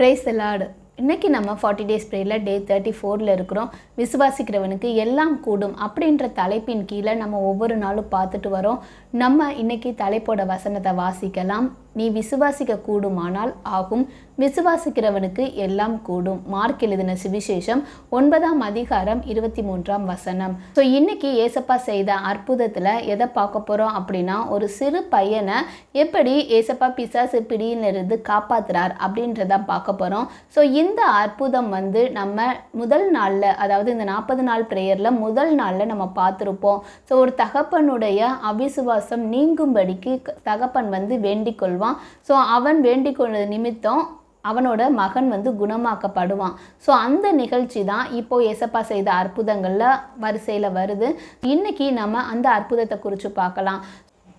Price lord இன்றைக்கி நம்ம forty days ப்ரேயில் டே தேர்ட்டி ஃபோரில் இருக்கிறோம். விசுவாசிக்கிறவனுக்கு எல்லாம் கூடும் அப்படின்ற தலைப்பின் கீழே நம்ம ஒவ்வொரு நாளும் பார்த்துட்டு வரோம். நம்ம இன்றைக்கி தலைப்போட வசனத்தை வாசிக்கலாம். நீ விசுவாசிக்க கூடுமானால் ஆகும். விசுவாசிக்கிறவனுக்கு எல்லாம் கூடும். மார்க் எழுதின சுவிசேஷம் ஒன்பதாம் அதிகாரம் இருபத்தி மூன்றாம் வசனம். ஸோ இன்னைக்கு ஏசப்பா செய்த அற்புதத்தில் எதை பார்க்க போகிறோம் அப்படின்னா ஒரு சிறு பையனை எப்படி ஏசப்பா பிசாசு பிடியிலிருந்து காப்பாத்துறார் அப்படின்றத பார்க்க போகிறோம் ஸோ இந்த அற்புதம் வந்து நம்ம முதல் நாளில் அதாவது இந்த நாற்பது நாள் ப்ரேயரில் முதல் நாளில் நம்ம பார்த்துருப்போம். ஸோ ஒரு தகப்பனுடைய அவிசுவாசம் நீங்கும்படிக்கு தகப்பன் வந்து வேண்டிக் கொள்வான் ஸோ அவன் வேண்டிக் கொண்டது நிமித்தம் அவனோட மகன் வந்து குணமாக்கப்படுவான். ஸோ அந்த நிகழ்ச்சி தான் இப்போ எசப்பா செய்த அற்புதங்களில் வரிசையில் வருது. இன்னைக்கு நம்ம அந்த அற்புதத்தை குறித்து பார்க்கலாம்.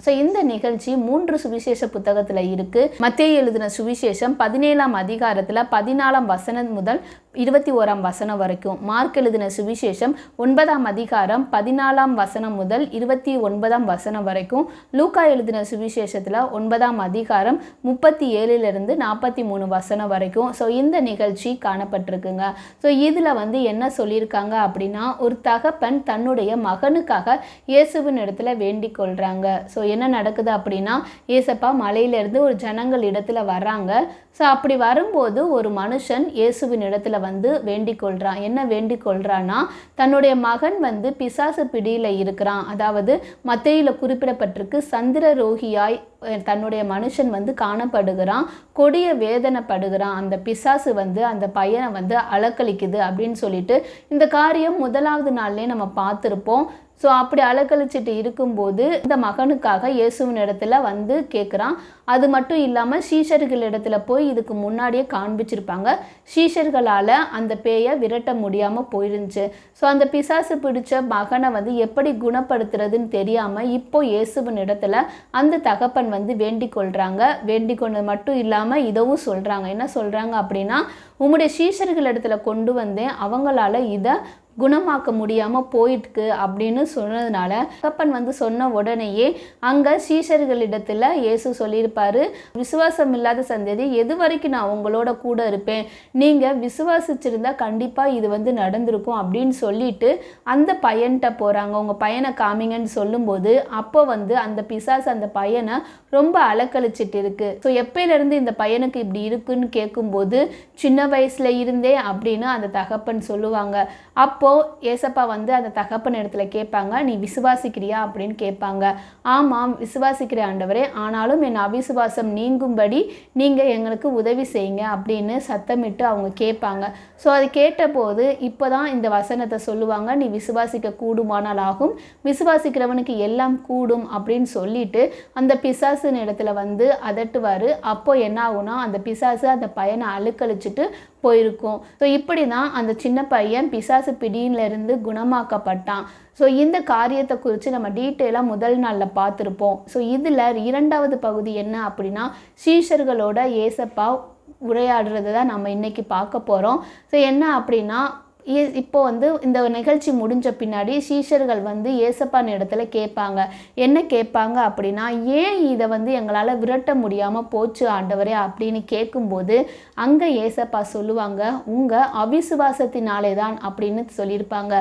ஸோ இந்த நிகழ்ச்சி மூன்று சுவிசேஷ புத்தகத்தில் இருக்கு. மத்திய எழுதின சுவிசேஷம் பதினேழாம் அதிகாரத்தில் பதினாலாம் வசனம் முதல் இருபத்தி ஓராம் வசனம் வரைக்கும் மார்க் எழுதின சுவிசேஷம் ஒன்பதாம் அதிகாரம் பதினாலாம் வசனம் முதல் இருபத்தி ஒன்பதாம் வசனம் வரைக்கும் லூக்கா எழுதின சுவிசேஷத்தில் ஒன்பதாம் அதிகாரம் முப்பத்தி ஏழுலேருந்து நாற்பத்தி மூணு வசனம் வரைக்கும். ஸோ இந்த நிகழ்ச்சி காணப்பட்டிருக்குங்க. ஸோ இதில் வந்து என்ன சொல்லியிருக்காங்க அப்படின்னா ஒரு தகப்பன் தன்னுடைய மகனுக்காக இயேசுவின் இடத்துல வேண்டிக் கொள்கிறாங்க ஸோ என்ன நடக்குது அப்படின்னா ஏசப்பா மலையிலேருந்து ஒரு ஜனங்கள் இடத்துல வர்றாங்க. ஸோ அப்படி வரும்போது ஒரு மனுஷன் இயேசுவின் இடத்துல வந்து வேண்டிக் கொள்கிறான் என்ன வேண்டிக் கொள்கிறான்னா தன்னுடைய மகன் வந்து பிசாசு பிடியில் இருக்கிறான். அதாவது மத்தையில் குறிப்பிடப்பட்டிருக்கு சந்திர ரோகியாய் தன்னுடைய மனுஷன் வந்து காணப்படுகிறான் கொடிய வேதனைப்படுகிறான். அந்த பிசாசு வந்து அந்த பையனை வந்து அலக்களிக்குது அப்படின்னு சொல்லிட்டு இந்த காரியம் முதலாவது நாள்லேயே நம்ம பார்த்துருப்போம். ஸோ அப்படி அலக்கழிச்சிட்டு இருக்கும்போது இந்த மகனுக்காக இயேசுவின் இடத்துல வந்து கேட்குறான் அது மட்டும் இல்லாமல் சீஷர்கள் இடத்துல போய் இதுக்கு முன்னாடியே காண்பிச்சிருப்பாங்க. சீஷர்களால் அந்த பேயை விரட்ட முடியாமல் போயிருந்துச்சு. ஸோ அந்த பிசாசு பிடிச்ச மகனை வந்து எப்படி குணப்படுத்துறதுன்னு தெரியாமல் இப்போ இயேசுவின் இடத்துல அந்த தகப்பன் வந்து வேண்டிக் கொள்கிறாங்க வேண்டிக் கொண்டது மட்டும் இல்லாமல் இதவும் சொல்கிறாங்க என்ன சொல்கிறாங்க அப்படின்னா உம்முடைய சீஷர்கள் இடத்துல கொண்டு வந்தேன். அவங்களால இதை குணமாக்க முடியாமல் போயிட்டுக்கு அப்படின்னு சொன்னதுனால தகப்பன் வந்து சொன்ன உடனேயே அங்கே சீஷர்களிடத்தில் இயேசு சொல்லியிருப்பாரு விசுவாசம் இல்லாத சந்ததி எது வரைக்கும் நான் உங்களோட கூட இருப்பேன்? நீங்கள் விசுவாசிச்சிருந்தா கண்டிப்பாக இது வந்து நடந்திருக்கும் அப்படின்னு சொல்லிட்டு அந்த பையன்கிட்ட போகிறாங்க உங்கள் பையனை காமிங்கன்னு சொல்லும்போது அப்போ வந்து அந்த பிசாசு அந்த பையனை ரொம்ப அலக்கழிச்சிட்டு இருக்கு ஸோ எப்பயிலேருந்து இந்த பையனுக்கு இப்படி இருக்குன்னு கேட்கும்போது சின்ன வயசுல இருந்தே அப்படின்னு அந்த தகப்பன் சொல்லுவாங்க. அப் அப்போது ஏசப்பா வந்து அந்த தகப்பன் இடத்துல கேட்பாங்க நீ விசுவாசிக்கிறியா? அப்படின்னு கேட்பாங்க. ஆமாம் விசுவாசிக்கிற ஆண்டவரே. ஆனாலும் என் அவிசுவாசம் நீங்கும்படி நீங்கள் எங்களுக்கு உதவி செய்யுங்க அப்படின்னு சத்தமிட்டு அவங்க கேட்பாங்க. ஸோ அது கேட்டபோது இப்போ தான் இந்த வசனத்தை சொல்லுவாங்க நீ விசுவாசிக்க கூடுமானால் ஆகும். விசுவாசிக்கிறவனுக்கு எல்லாம் கூடும் அப்படின்னு சொல்லிட்டு அந்த பிசாசின் இடத்துல வந்து அதட்டுவார். அப்போ என்ன ஆகுனா அந்த பிசாசு அந்த பையனை அழுக்கழிச்சிட்டு போயிருக்கும். ஸோ இப்படி தான் அந்த சின்ன பையன் பிசாசு பிடியிலிருந்து குணமாக்கப்பட்டான். ஸோ இந்த காரியத்தை குறித்து நம்ம டீட்டெயிலாக முதல் நாளில் பார்த்துருப்போம். ஸோ இதில் இரண்டாவது பகுதி என்ன அப்படின்னா சீஷர்களோட ஏசப்பா உரையாடுறது தான் நம்ம இன்றைக்கி பார்க்க போகிறோம் ஸோ என்ன அப்படின்னா இப்போ வந்து இந்த நிகழ்ச்சி முடிஞ்ச பின்னாடி சீஷர்கள் வந்து ஏசப்பான் இடத்துல கேட்பாங்க. என்ன கேட்பாங்க அப்படின்னா ஏன் இதை வந்து எங்களால் விரட்ட முடியாமல் போச்சு ஆண்டவரே? அப்படின்னு கேட்கும்போது அங்கே ஏசப்பா சொல்லுவாங்க உங்கள் அவிசுவாசத்தினாலே தான் அப்படின்னு சொல்லியிருப்பாங்க.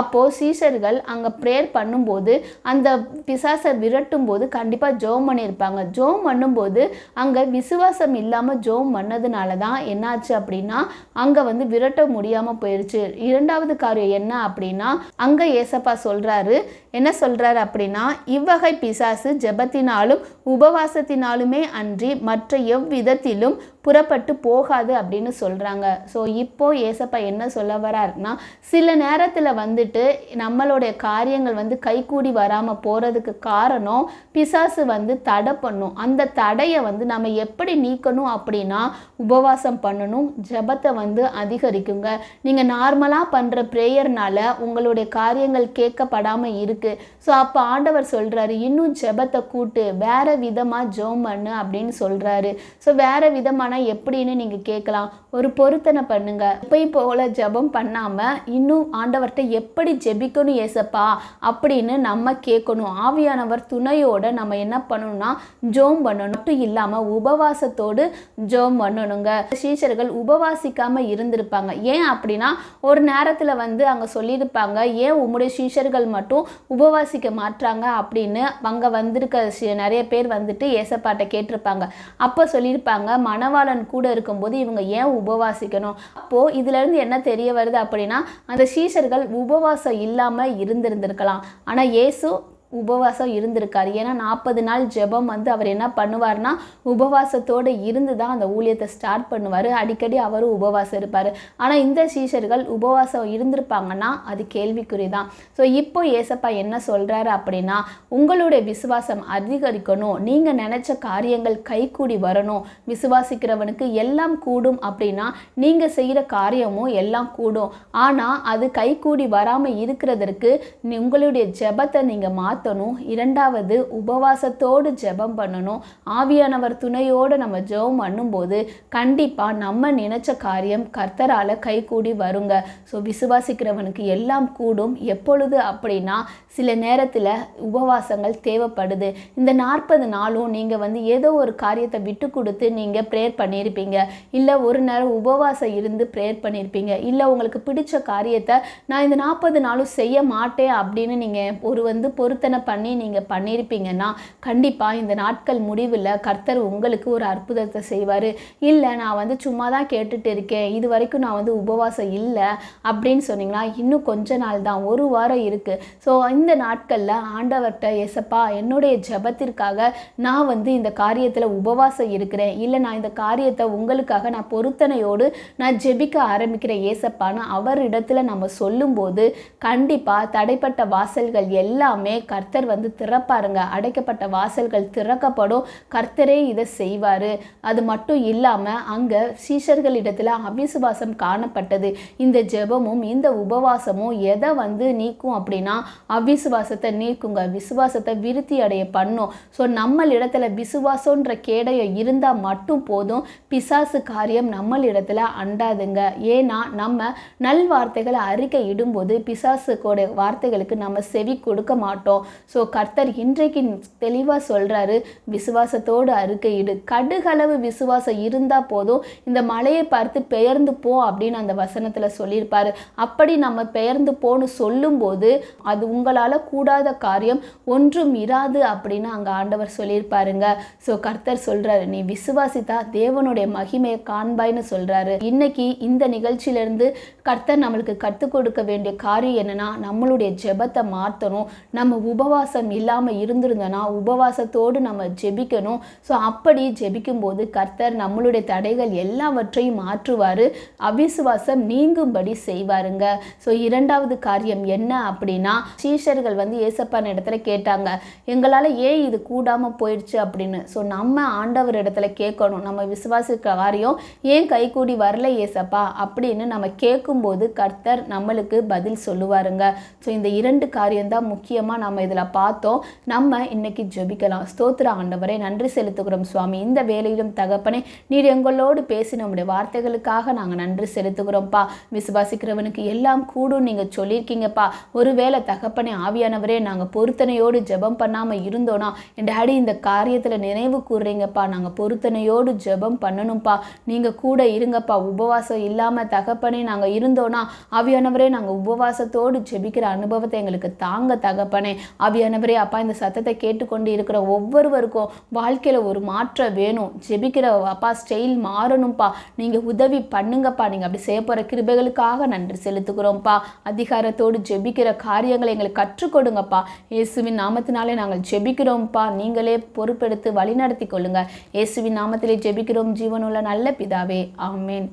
அப்போது சீஷர்கள் அங்கே ப்ரேயர் பண்ணும்போது அந்த பிசாசை விரட்டும் போது கண்டிப்பாக ஜோம் பண்ணியிருப்பாங்க. ஜோம் பண்ணும்போது அங்கே விசுவாசம் இல்லாமல் ஜோம் பண்ணதுனால தான் என்னாச்சு அப்படின்னா அங்கே வந்து விரட்ட முடியாமல் போயிடுச்சு இரண்டாவது காரியம் என்ன அப்படின்னா அங்க ஏசப்பா சொல்றாரு. என்ன சொல்றாரு அப்படின்னா இவ்வகை பிசாசு ஜெபத்தினாலும் உபவாசத்தினாலுமே அன்றி மற்ற எவ்விதத்திலும் புறப்பட்டு போகாது அப்படின்னு சொல்கிறாங்க ஸோ இப்போ ஏசப்பா என்ன சொல்ல வரார்னா சில நேரத்தில் வந்துட்டு நம்மளுடைய காரியங்கள் வந்து கைகூடி வராமல் போகிறதுக்கு காரணம் பிசாசு வந்து தடை பண்ணும். அந்த தடையை வந்து நம்ம எப்படி நீக்கணும் அப்படின்னா உபவாசம் பண்ணணும் ஜபத்தை வந்து அதிகரிக்குங்க. நீங்கள் நார்மலாக பண்ணுற ப்ரேயர்னால உங்களுடைய காரியங்கள் கேட்கப்படாமல் இருக்குது ஸோ அப்போ ஆண்டவர் சொல்கிறாரு இன்னும் ஜெபத்தை கூட்டு வேறு விதமாக ஜோம் பண்ணு அப்படின்னு சொல்கிறாரு ஸோ வேறு விதமான ஆனால் எப்படின்னு நீங்கள் கேட்கலாம். ஒரு பொருத்தனை பண்ணுங்க. எப்பயும் போல ஜெபம் பண்ணாமல் இன்னும் ஆண்டவர்கிட்ட எப்படி ஜெபிக்கணும் ஏசப்பா? அப்படின்னு நம்ம கேட்கணும். ஆவியானவர் துணையோட நம்ம என்ன பண்ணணும்னா ஜோம் பண்ணணும். மட்டும் இல்லாமல் உபவாசத்தோடு ஜோம் பண்ணணுங்க. சீஷர்கள் உபவாசிக்காம இருந்திருப்பாங்க. ஏன் அப்படின்னா ஒரு நேரத்தில் வந்து அங்கே சொல்லியிருப்பாங்க ஏன் உம்முடைய சீஷர்கள் மட்டும் உபவாசிக்க மாட்டாங்க அப்படின்னு அங்கே வந்திருக்க நிறைய பேர் வந்துட்டு ஏசப்பாட்ட கேட்டிருப்பாங்க. அப்போ சொல்லியிருப்பாங்க மனவா மணவாளன் கூட இருக்கும்போது இவங்க ஏன் உபவாசிக்கணும்? அப்போது இதுலேருந்து என்ன தெரிய வருது அப்படின்னா அந்த சீஷர்கள் உபவாசம் இல்லாமல் இருந்திருந்திருக்கலாம். ஆனால் இயேசு உபவாசம் இருந்திருக்காரு. ஏன்னா நாற்பது நாள் ஜெபம் வந்து அவர் என்ன பண்ணுவார்னா உபவாசத்தோடு இருந்து தான் அந்த ஊழியத்தை ஸ்டார்ட் பண்ணுவார். அடிக்கடி அவரும் உபவாசம் இருப்பார். ஆனால் இந்த சீஷர்கள் உபவாசம் இருந்திருப்பாங்கன்னா அது கேள்விக்குறி தான் ஸோ இப்போ ஏசப்பா என்ன சொல்கிறாரு அப்படின்னா உங்களுடைய விசுவாசம் அதிகரிக்கணும். நீங்கள் நினச்ச காரியங்கள் கைகூடி வரணும். விசுவாசிக்கிறவனுக்கு எல்லாம் கூடும் அப்படின்னா நீங்கள் செய்கிற காரியமும் எல்லாம் கூடும். ஆனால் அது கைகூடி வராமல் இருக்கிறதற்கு உங்களுடைய ஜெபத்தை நீங்கள் மாற்றணும் இரண்டாவது உபவாசத்தோடு ஜெபம் பண்ணணும் ஆவியானவர் துணையோடு நம்ம ஜெபம் பண்ணும்போது கண்டிப்பாக நம்ம நினைச்ச காரியம் கர்த்தரால் கைகூடி வருங்க. ஸோ விசுவாசிக்கிறவனுக்கு எல்லாம் கூடும். எப்பொழுது அப்படின்னா சில நேரத்தில் உபவாசங்கள் தேவைப்படுது. இந்த நாற்பது நாளும் நீங்கள் வந்து ஏதோ ஒரு காரியத்தை விட்டு கொடுத்து நீங்கள் ப்ரேயர் பண்ணியிருப்பீங்க. இல்லை ஒரு நேரம் உபவாசம் இருந்து ப்ரேயர் பண்ணியிருப்பீங்க. இல்லை உங்களுக்கு பிடிச்ச காரியத்தை நான் இந்த நாற்பது நாளும் செய்ய மாட்டேன் அப்படின்னு நீங்கள் ஒரு வந்து பிரார்த்தனை பண்ணி நீங்கள் பண்ணியிருப்பீங்கன்னா கண்டிப்பாக இந்த நாட்கள் முடிவில் கர்த்தர் உங்களுக்கு ஒரு அற்புதத்தை செய்வார். இல்லை நான் வந்து சும்மா தான் கேட்டுட்டு இருக்கேன். இது வரைக்கும் நான் வந்து உபவாசம் இல்லை அப்படின்னு சொன்னீங்கன்னா இன்னும் கொஞ்ச நாள் தான். ஒரு வாரம் இருக்குது ஸோ இந்த நாட்களில் ஆண்டவர்கிட்ட எசப்பா என்னுடைய ஜெபத்திற்காக நான் வந்து இந்த காரியத்தில் உபவாசம் இருக்கிறேன். இல்லை நான் இந்த காரியத்தை உங்களுக்காக நான் பொருத்தனையோடு நான் ஜெபிக்க ஆரம்பிக்கிறேன் ஏசப்பான்னு அவரிடத்துல நம்ம சொல்லும்போது கண்டிப்பாக தடைப்பட்ட வாசல்கள் எல்லாமே கர்த்தர் வந்து திறப்பாருங்க. அடைக்கப்பட்ட வாசல்கள் திறக்கப்படும். கர்த்தரே இதை செய்வார். அது மட்டும் இல்லாமல் அங்கே சீஷர்களிடத்தில் அவிசுவாசம் காணப்பட்டது. இந்த ஜெபமும் இந்த உபவாசமும் எதை வந்து நீக்கும் அப்படின்னா அவிசுவாசத்தை நீக்குங்க. விசுவாசத்தை விருத்தி அடைய பண்ணும். ஸோ நம்மளிடத்துல விசுவாசன்ற கேடயம் இருந்தால் மட்டும் போதும். பிசாசு காரியம் நம்மளிடத்துல அண்டாதுங்க. ஏன்னா நம்ம நல் வார்த்தைகளை அறிக்கை இடும்போது பிசாசுக்கோட வார்த்தைகளுக்கு நம்ம செவி கொடுக்க மாட்டோம். ஸோ கர்த்தர் இன்றைக்கு தெளிவாக சொல்கிறாரு விசுவாசத்தோடு அறிக்கையிடு கடுகளவு விசுவாசம் இருந்தால் போதும் இந்த மலையை பார்த்து பெயர்ந்து போ அப்படின்னு அந்த வசனத்தில் சொல்லியிருப்பாரு. அப்படி நம்ம பெயர்ந்து போன்னு சொல்லும்போது அது உங்களால் கூடாத காரியம் ஒன்றும் இராது அப்படின்னு அங்கே ஆண்டவர் சொல்லியிருப்பாருங்க. ஸோ கர்த்தர் சொல்கிறாரு நீ விசுவாசித்தா தேவனுடைய மகிமையை காண்பாய்ன்னு சொல்கிறாரு இன்னைக்கு இந்த நிகழ்ச்சியிலேருந்து கர்த்தர் நம்மளுக்கு கற்றுக் கொடுக்க வேண்டிய காரியம் என்னன்னா நம்மளுடைய ஜெபத்தை மாற்றணும் நம்ம உபவாசம் இல்லாமல் இருந்திருந்தோன்னா உபவாசத்தோடு நம்ம ஜெபிக்கணும். ஸோ அப்படி ஜெபிக்கும்போது கர்த்தர் நம்மளுடைய தடைகள் எல்லாவற்றையும் மாற்றுவார். அவிசுவாசம் நீங்கும்படி செய்வாருங்க. ஸோ இரண்டாவது காரியம் என்ன அப்படின்னா சீஷர்கள் வந்து ஏசப்பான இடத்துல கேட்டாங்க எங்களால் ஏன் இது கூடாமல் போயிடுச்சு? அப்படின்னு. ஸோ நம்ம ஆண்டவர் இடத்துல கேட்கணும். நம்ம விசுவாசிக்க காரியம் ஏன் கைகூடி வரல ஏசப்பா? அப்படின்னு நம்ம கேட்கும்போது கர்த்தர் நம்மளுக்கு பதில் சொல்லுவாருங்க. ஸோ இந்த இரண்டு காரியம்தான் முக்கியமாக நம்ம இதில் பார்த்தோம் நம்ம இன்னைக்கு ஜெபிக்கலாம். ஸ்தோத்திர ஆண்டவரை நன்றி செலுத்துகிறோம் சுவாமி. இந்த வேலையிலும் தகப்பனே நீர் எங்களோடு பேசி நம்முடைய வார்த்தைகளுக்காக நாங்கள் நன்றி செலுத்துகிறோம்ப்பா. விசுவாசிக்கிறவனுக்கு எல்லாம் கூடும் நீங்கள் சொல்லியிருக்கீங்கப்பா. ஒருவேளை தகப்பனே ஆவியானவரே நாங்கள் பொருத்தனையோடு ஜெபம் பண்ணாமல் இருந்தோன்னா என் டாடி இந்த காரியத்தில் நினைவு கூறுறீங்கப்பா நாங்கள் பொருத்தனையோடு ஜெபம் பண்ணணும்ப்பா. நீங்கள் கூட இருங்கப்பா. உபவாசம் இல்லாமல் தகப்பனே நாங்கள் இருந்தோன்னா ஆவியானவரே நாங்கள் உபவாசத்தோடு ஜெபிக்கிற அனுபவத்தை எங்களுக்கு தாங்க தகப்பனே. ஆவியானவரே அப்பா இந்த சத்தத்தை கேட்டுக்கொண்டு இருக்கிற ஒவ்வொருவருக்கும் வாழ்க்கையில் ஒரு மாற்றம் வேணும். ஜெபிக்கிற அப்பா ஸ்டைல் மாறணும்ப்பா நீங்கள் உதவி பண்ணுங்கப்பா. நீங்கள் அப்படி செய்ய போகிற கிருபைகளுக்காக நன்றி செலுத்துகிறோம்ப்பா அதிகாரத்தோடு ஜெபிக்கிற காரியங்களை எங்களுக்கு கற்றுக் கொடுங்கப்பா. இயேசுவின் நாமத்தினாலே நாங்கள் ஜெபிக்கிறோம்ப்பா நீங்களே பொறுப்பெடுத்து வழிநடத்தி கொள்ளுங்க. இயேசுவின் நாமத்திலே ஜெபிக்கிறோம். ஜீவனுள்ள நல்ல பிதாவே. ஆமேன்.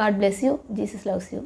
God bless you Jesus loves you